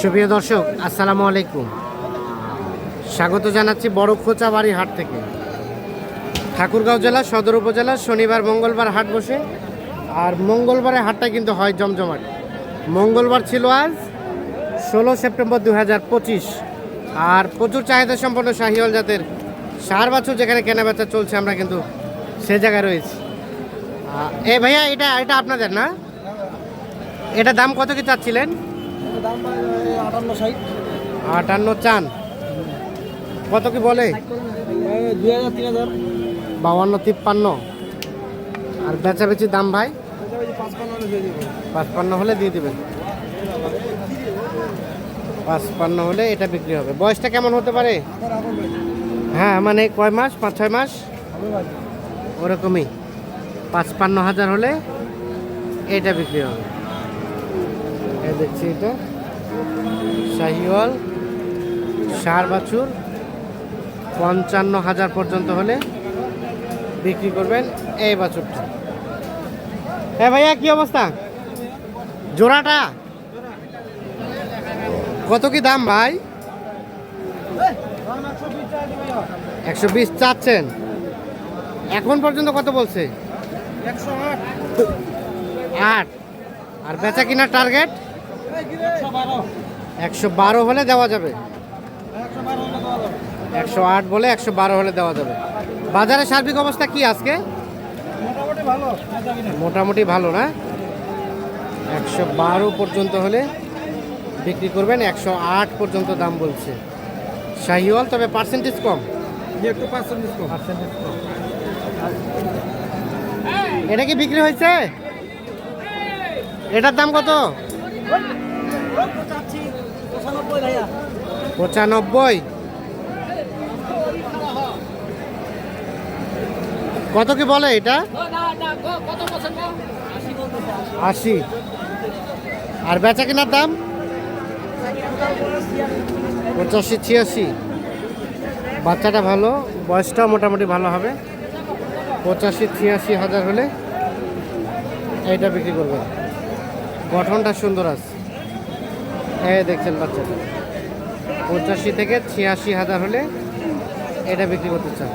সুপ্রিয় দর্শক, আসসালামু আলাইকুম। স্বাগত জানাচ্ছি বড় খোঁচাবাড়ি হাট থেকে। ঠাকুরগাঁও জেলা, সদর উপজেলা, শনিবার, মঙ্গলবার হাট বসে। আর মঙ্গলবারে হাটটা কিন্তু হয় জমজমাট। মঙ্গলবার ছিল আজ, ষোলো সেপ্টেম্বর দু হাজার পঁচিশ। আর প্রচুর চাহিদা সম্পন্ন শাহিওয়াল জাতের সার বাছুর যেখানে কেনাবেচা চলছে, আমরা কিন্তু সে জায়গায় রয়েছি। এ ভাইয়া, এটা এটা আপনাদের না? এটা দাম কত কি চাচ্ছিলেন? দাম আটান্ন ষাট। আটান্ন চান? কত কি বলে? দুই হাজার তিন হাজার। বাউান্ন তিপ্পান্ন। আর বেচাবেচির দাম ভাই? পাঁচপান্ন হলে দিয়ে পাঁচপান্ন হলে দিয়ে দেবেন। পাঁচপান্ন হলে এটা বিক্রি হবে। বয়সটা কেমন হতে পারে? হ্যাঁ মানে কয় মাস? পাঁচ ছয় মাস? ওরকমই। পাঁচপান্ন হাজার হলে এটা বিক্রি হবে। দেখছি এটা। শাহিওয়াল সার বাছুর পঞ্চান্ন হাজার পর্যন্ত হলে বিক্রি করবেন এই বাছুরটা। হ্যাঁ ভাইয়া কি অবস্থা? জোড়াটা? কত কি দাম ভাই? একশো বিশ চাচ্ছেন। এখন পর্যন্ত কত বলছে? আট। আর বেচা কিনার টার্গেট? একশো বারো হলে দেওয়া যাবে। একশো আট বলে একশো বারো হলে দেওয়া যাবে। বাজারে সার্বিক অবস্থা কি আজকে? মোটামুটি ভালো। না? একশো বারো পর্যন্ত হলে বিক্রি করবেন একশো আট পর্যন্ত দাম বলছে। শাহিওয়াল তবে পার্সেন্টেজ কম? একটু পার্সেন্টেজ কম। পার্সেন্টেজ কম। এটা কি বিক্রি হয়েছে? এটার দাম কত? পঁচানব্বই। কত কি বলে এটা? আশি। আর বেচা কেনার দাম? পঁচাশি, ছিয়াশি। বাচ্চাটা ভালো, বয়সটাও মোটামুটি ভালো হবে। পঁচাশি, ছিয়াশি হাজার হলে এইটা বিক্রি করবে। গঠনটা সুন্দর আছে। এই দেখছেন বাচ্চাটা। পঁচাশি থেকে ছিয়াশি হাজার হলে এটা বিক্রি করতে চান।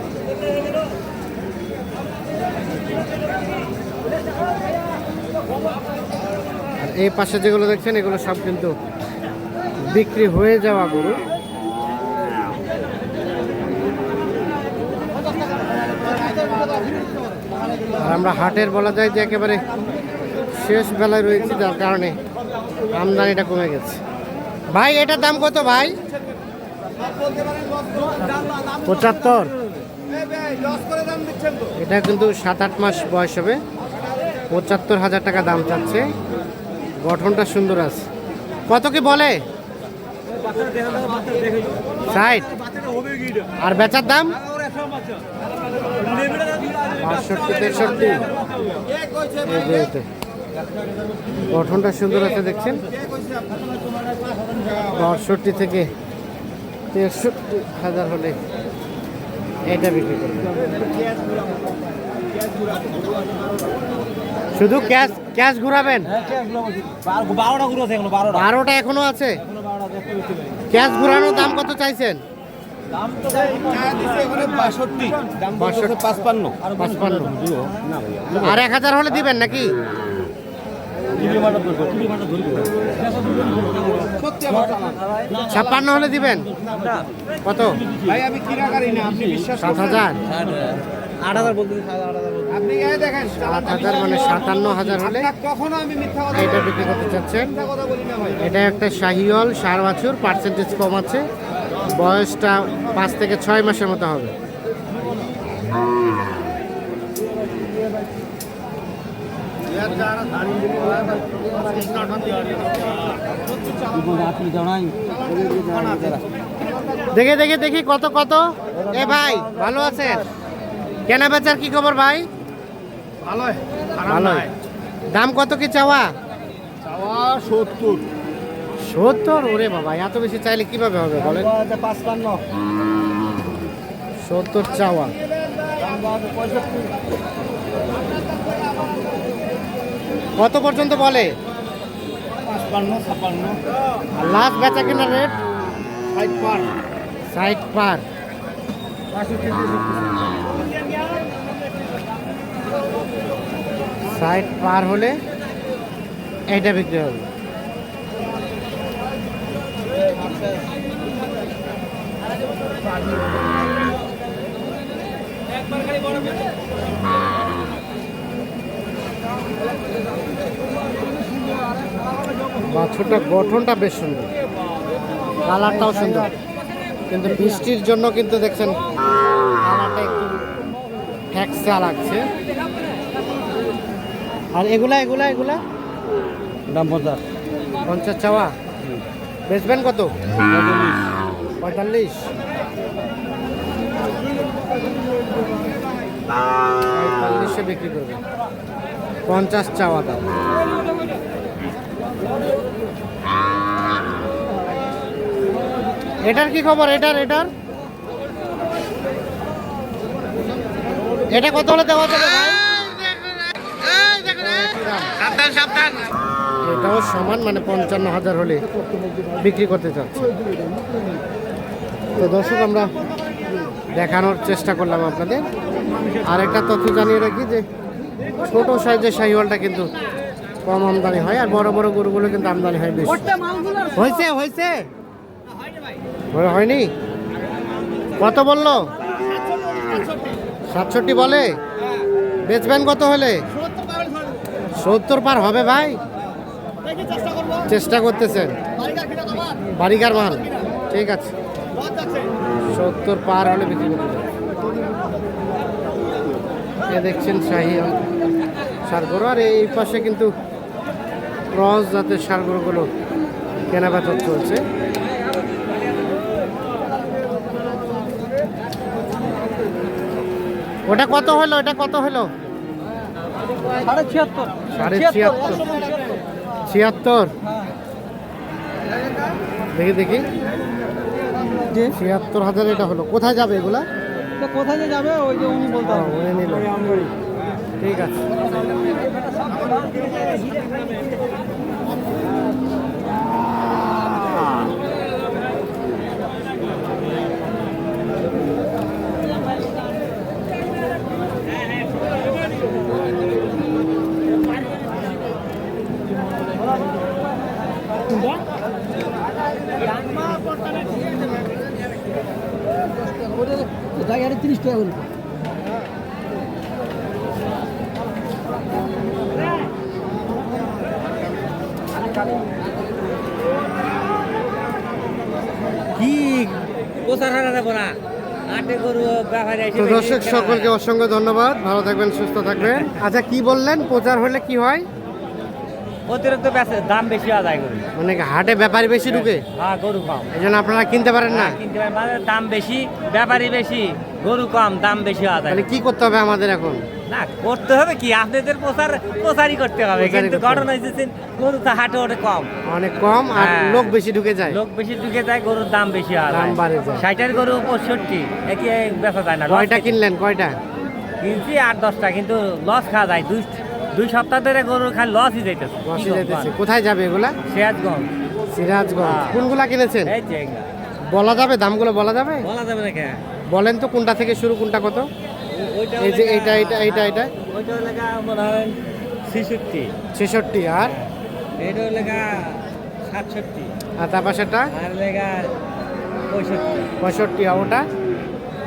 আর এই পাশে যেগুলো দেখছেন, এগুলো সব কিন্তু বিক্রি হয়ে যাওয়া গরু। আর আমরা হাটের বলা যায় যে একেবারে শেষ বেলায় রয়েছি, যার কারণে আমদানিটা কমে গেছে। ভাই এটার দাম কত ভাই? পঁচাত্তর। এটা কিন্তু সাত আট মাস বয়স হবে। পঁচাত্তর হাজার টাকা দাম চাচ্ছে। গঠনটা সুন্দর আছে। কত কি বলে? ষাট। আর বেচার দাম? বাষট্টি তেষট্টি। গঠনটা সুন্দর আছে দেখছেন? বাষট্টি থেকে তেষট্টি হাজার হলে এটা বিক্রি করবে শুধু ক্যাশ ক্যাশ ঘুরাবেন? বারোটা এখনও আছে? ক্যাশ ঘুরানোর দাম কত চাইছেন? আর এক হাজার হলে দিবেন নাকি? ছাপ্পান্ন হলে দিবেন? কত? ভাই আমি কিরাকারি না আপনি বিশ্বাস সাত হাজার? আট হাজার বলতে আপনি দেখেন সাত হাজার মানে সাতান্ন হাজার হলে কখনো আমি মিথ্যা কথা এটা বিক্রি করতে চাচ্ছেন? মিথ্যা কথা বলি না ভাই। এটা একটা শাহিওয়াল সার বাছুর পার্সেন্টেজ কম আছে। বয়সটা পাঁচ থেকে ছয় মাসের মতো হবে। দেখে দেখে দেখি কত কত? এ ভাই ভালো আছেন কেনা বেচার কি খবর ভাই? ভালো ভালো দাম কত কি চাওয়া? চাওয়া সত্তর। সত্তর? ওরে বাবা এত বেশি চাইলে কীভাবে হবে বলেন? পাঁচপান্ন। সত্তর চাওয়া। কত পর্যন্ত বলে? ছাপ্পান্ন ছাপ্পান্ন। আর লাস্ট বেচা কেনার রেট ষাট পার। ষাট পার। ষাট পার হলে এইটা বিক্রি হবে। বাছুরটা গঠনটা বেশ সুন্দর। কালারটাও সুন্দর। কিন্তু বৃষ্টির জন্য কিন্তু দেখছেন কালারটা একটু ফ্যাক্সা লাগছে। আর এগুলা এগুলা এগুলা? দাম পঞ্চাশ। পঞ্চাশ চাওয়া? বেচবেন কত? পঁয়তাল্লিশ। পঁয়তাল্লিশে বিক্রি করবে পঞ্চাশ চাওয়া দাম এটার কি খবর? এটার এটার? এটা কত হলে দেওয়া যাবে এটাও সমান মানে পঞ্চান্ন হাজার হলে বিক্রি করতে চাচ্ছে। তো দর্শক আমরা দেখানোর চেষ্টা করলাম আপনাদের। আর একটা তথ্য জানিয়ে রাখি যে ছোট সাইজের শাহিওয়ালটা কিন্তু কম আমদানি হয় আর বড় বড় গরুগুলো কিন্তু আমদানি হয় বেশি। হয়েছে হয়েছে? হয়নি? কত বলল? সাতষট্টি বলে? বেচবেন কত হলে? সত্তর পার হবে ভাই। চেষ্টা করতেছেন। বাড়িকার মাল। ঠিক আছে। সত্তর পার হলে বিক্রি করতে দেখছেন শাহি সারগরু আর এই পাশে কিন্তু ক্রস জাতের সারগরুগুলো কেনাবেচা চলছে। ওটা কত হলো? এটা কত হলো? সাড়ে ছিয়াত্তর। সাড়ে ছিয়াত্তর। ছিয়াত্তর? দেখি দেখি। ছিয়াত্তর হাজার এটা হলো। কোথায় যাবে এগুলা? কোথায় যাবে ওই যে উনি বলতে ঠিক আছে জায়গাটা তিরিশ টাকা করে কি প্রচার হারা যাব না আটে গরু ব্যাপারে এসে তো দর্শক সকলকে অসংখ্য ধন্যবাদ। ভালো থাকবেন সুস্থ থাকবেন। আচ্ছা কি বললেন? প্রচার হলে কি হয়? অতিরিক্ত দাম বেশি আদায় করি মানে হাটে ব্যাপারী বেশি ঢুকে? হ্যাঁ গরু পাও এই জন্য আপনারা কিনতে পারেন না? কিনতে পারেন। মানে দাম বেশি ব্যাপারী বেশি। গরু কম দাম বেশি আদায় তাহলে কি করতে হবে আমাদের এখন? না করতে হবে কি? আপনাদের প্রচার প্রচারই করতে হবে। কিন্তু। ঘটনা হয়েছে গরু তো হাটে ওঠে কম। অনেক কম আর হ্যাঁ। লোক বেশি ঢুকে যায়। লোক বেশি ঢুকে যায় গরুর দাম বেশি আদায় দাম বাড়ে যায়। ষাটের গরু পঁয়ষট্টি একে বেচা যায় না। কয়টা কিনলেন কয়টা? কিনছি আট দশটা কিন্তু লস খাওয়া যায়। দুই দুই সপ্তাহ ধরে গরুর খালি লসই যাইতেছে। রসি যেতেছে কোথায় যাবে এগুলা? সিরাজগঞ্জ। সিরাজগঞ্জ। হ্যাঁ। কোনগুলা কিনেছেন? এই যে বলা যাবে? দামগুলো বলা যাবে? বলা যাবে না কেন বলেন তো কোনটা থেকে শুরু কোনটা কত? এই যে এইটা এইটা এইটা এইটা। ওইটা লেখা মনে হয় ছেষট্টি। ছেষট্টি আর? এটা লেখা সাতষট্টি। আর তার পাশেরটা? আর লেখা পঁয়ষট্টি। ওটা?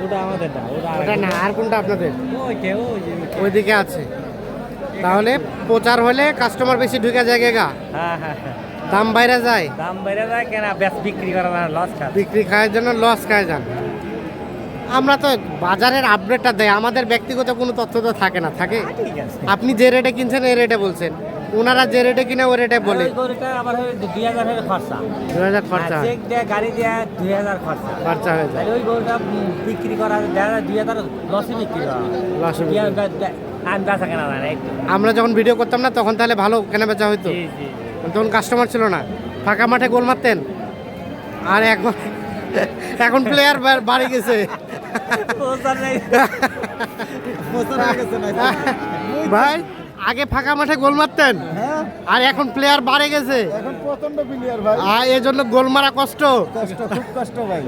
ওটা আমাদের না ওটা ওটা না আর কোনটা আপনাদের। ওইদিকে আছে। তাহলে প্রচার হলে কাস্টমার বেশি ঢুকে যায় গা। হ্যাঁ হ্যাঁ হ্যাঁ। দাম বাইরে যায়। দাম বাইরে যায় কেন বেশ বিক্রি করা না লস খাবে বিক্রি খাওয়ার জন্য লস খায় যান। আমরা তো বাজারের আপডেটটা দেয় আমাদের ব্যক্তিগত কোনো তথ্য তো থাকে না থাকে? আপনি যে রেটে কিনছেন এই রেটে বলছেন। ওনারা যে রেটে কিনে ওই রেটে বলে। হয় দুই হাজার খরচা। দু হাজার খরচা। দেয়া গাড়ি দেয়া দুই হাজার খরচা। খরচা হয়ে যায়। ওই গরুটা বিক্রি করা দুই হাজার লসে বিক্রি করা। লসে দুই আমরা যখন ভিডিও করতাম না তখন তাহলে ভালো কেনা বেচা হইতো। তখন কাস্টমার ছিল না। ফাঁকা মাঠে গোল মারতেন। আর এখন এখন প্লেয়ার বাড়ি গেছে। ভাই আগে ফাঁকা মাঠে গোল মারতেন আর এখন প্লেয়ার বাড়ে গেছে। এখন প্রচণ্ড প্লেয়ার ভাই। আর এই জন্য গোল মারা কষ্ট। কষ্ট খুব কষ্ট ভাই।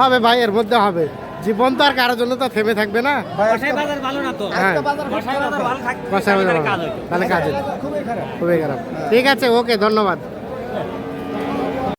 হবে ভাই এর মধ্যে হবে। জীবন তো আর কারোর জন্য তো থেমে থাকবে না। ভাই কষাই বাজার ভালো না তো? হ্যাঁ। তাহলে কাজে খুবই খারাপ। ঠিক আছে ওকে ধন্যবাদ।